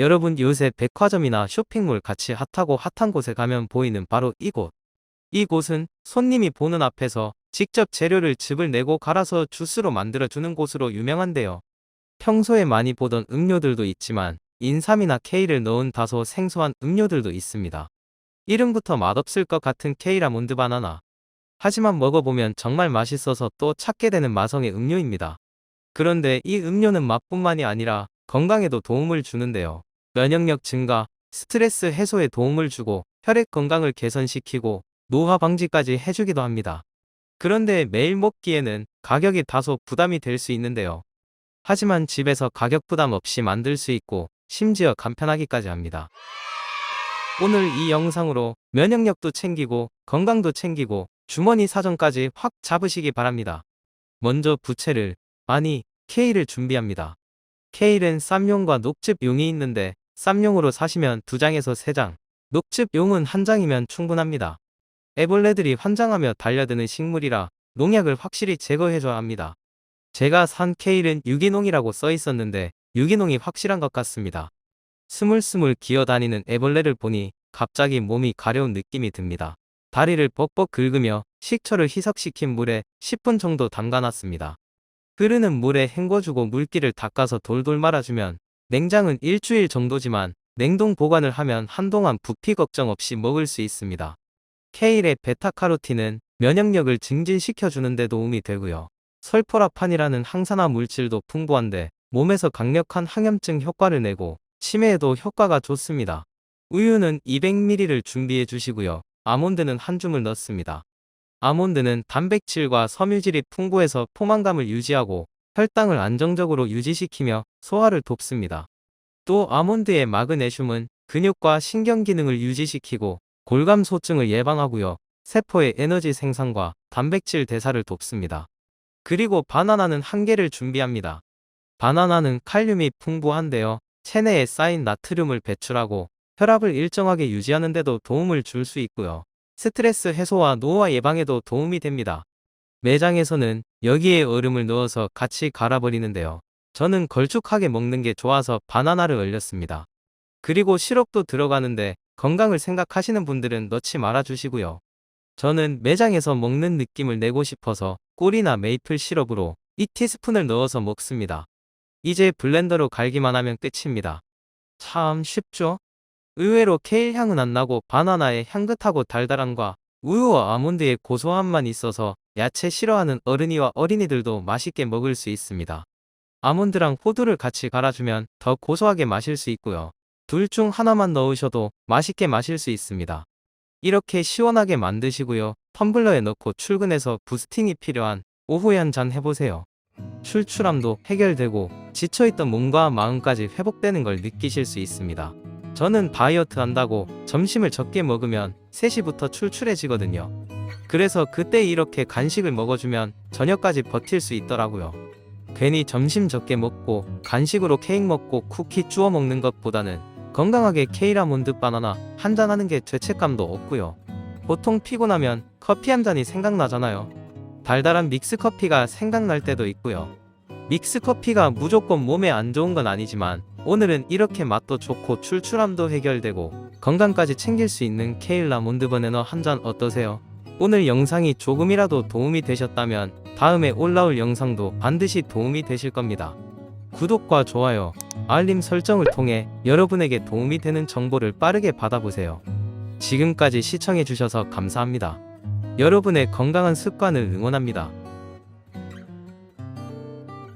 여러분 요새 백화점이나 쇼핑몰 같이 핫하고 핫한 곳에 가면 보이는 바로 이곳. 이곳은 손님이 보는 앞에서 직접 재료를 즙을 내고 갈아서 주스로 만들어주는 곳으로 유명한데요. 평소에 많이 보던 음료들도 있지만 인삼이나 K를 넣은 다소 생소한 음료들도 있습니다. 이름부터 맛없을 것 같은 K라몬드 바나나. 하지만 먹어보면 정말 맛있어서 또 찾게 되는 마성의 음료입니다. 그런데 이 음료는 맛뿐만이 아니라 건강에도 도움을 주는데요. 면역력 증가, 스트레스 해소에 도움을 주고 혈액 건강을 개선시키고 노화 방지까지 해주기도 합니다. 그런데 매일 먹기에는 가격이 다소 부담이 될 수 있는데요. 하지만 집에서 가격 부담 없이 만들 수 있고 심지어 간편하기까지 합니다. 오늘 이 영상으로 면역력도 챙기고 건강도 챙기고 주머니 사정까지 확 잡으시기 바랍니다. 먼저 부채를 아니 케일을 준비합니다. 케일은 쌈용과 녹즙용이 있는데 쌈용으로 사시면 2장에서 3장, 녹즙용은 한 장이면 충분합니다. 애벌레들이 환장하며 달려드는 식물이라 농약을 확실히 제거해줘야 합니다. 제가 산 케일은 유기농이라고 써 있었는데 유기농이 확실한 것 같습니다. 스물스물 기어다니는 애벌레를 보니 갑자기 몸이 가려운 느낌이 듭니다. 다리를 뻑뻑 긁으며 식초를 희석시킨 물에 10분 정도 담가놨습니다. 흐르는 물에 헹궈주고 물기를 닦아서 돌돌 말아주면 냉장은 일주일 정도지만 냉동 보관을 하면 한동안 부피 걱정 없이 먹을 수 있습니다. 케일의 베타카로틴은 면역력을 증진시켜주는 데 도움이 되고요. 설포라판이라는 항산화 물질도 풍부한데 몸에서 강력한 항염증 효과를 내고 치매에도 효과가 좋습니다. 우유는 200ml를 준비해 주시고요. 아몬드는 한 줌을 넣습니다. 아몬드는 단백질과 섬유질이 풍부해서 포만감을 유지하고 혈당을 안정적으로 유지시키며 소화를 돕습니다. 또 아몬드의 마그네슘은 근육과 신경 기능을 유지시키고 골감 소증을 예방하고요. 세포의 에너지 생산과 단백질 대사를 돕습니다. 그리고 바나나는 한 개를 준비합니다. 바나나는 칼륨이 풍부한데요. 체내에 쌓인 나트륨을 배출하고 혈압을 일정하게 유지하는 데도 도움을 줄 수 있고요. 스트레스 해소와 노화 예방에도 도움이 됩니다. 매장에서는 여기에 얼음을 넣어서 같이 갈아버리는데요. 저는 걸쭉하게 먹는 게 좋아서 바나나를 얼렸습니다. 그리고 시럽도 들어가는데 건강을 생각하시는 분들은 넣지 말아 주시고요. 저는 매장에서 먹는 느낌을 내고 싶어서 꿀이나 메이플 시럽으로 2티스푼을 넣어서 먹습니다. 이제 블렌더로 갈기만 하면 끝입니다. 참 쉽죠? 의외로 케일 향은 안 나고 바나나의 향긋하고 달달함과 우유와 아몬드의 고소함만 있어서 야채 싫어하는 어른이와 어린이들도 맛있게 먹을 수 있습니다. 아몬드랑 호두를 같이 갈아주면 더 고소하게 마실 수 있고요. 둘 중 하나만 넣으셔도 맛있게 마실 수 있습니다. 이렇게 시원하게 만드시고요. 텀블러에 넣고 출근해서 부스팅이 필요한 오후에 한 잔 해보세요. 출출함도 해결되고 지쳐있던 몸과 마음까지 회복되는 걸 느끼실 수 있습니다. 저는 다이어트 한다고 점심을 적게 먹으면 3시부터 출출해지거든요. 그래서 그때 이렇게 간식을 먹어주면 저녁까지 버틸 수 있더라고요. 괜히 점심 적게 먹고 간식으로 케이크 먹고 쿠키 주워 먹는 것보다는 건강하게 케이라몬드 바나나 한 잔 하는 게 죄책감도 없고요. 보통 피곤하면 커피 한 잔이 생각나잖아요. 달달한 믹스 커피가 생각날 때도 있고요. 믹스 커피가 무조건 몸에 안 좋은 건 아니지만 오늘은 이렇게 맛도 좋고 출출함도 해결되고 건강까지 챙길 수 있는 케일라 몬드 버네너 한 잔 어떠세요? 오늘 영상이 조금이라도 도움이 되셨다면 다음에 올라올 영상도 반드시 도움이 되실 겁니다. 구독과 좋아요, 알림 설정을 통해 여러분에게 도움이 되는 정보를 빠르게 받아보세요. 지금까지 시청해주셔서 감사합니다. 여러분의 건강한 습관을 응원합니다.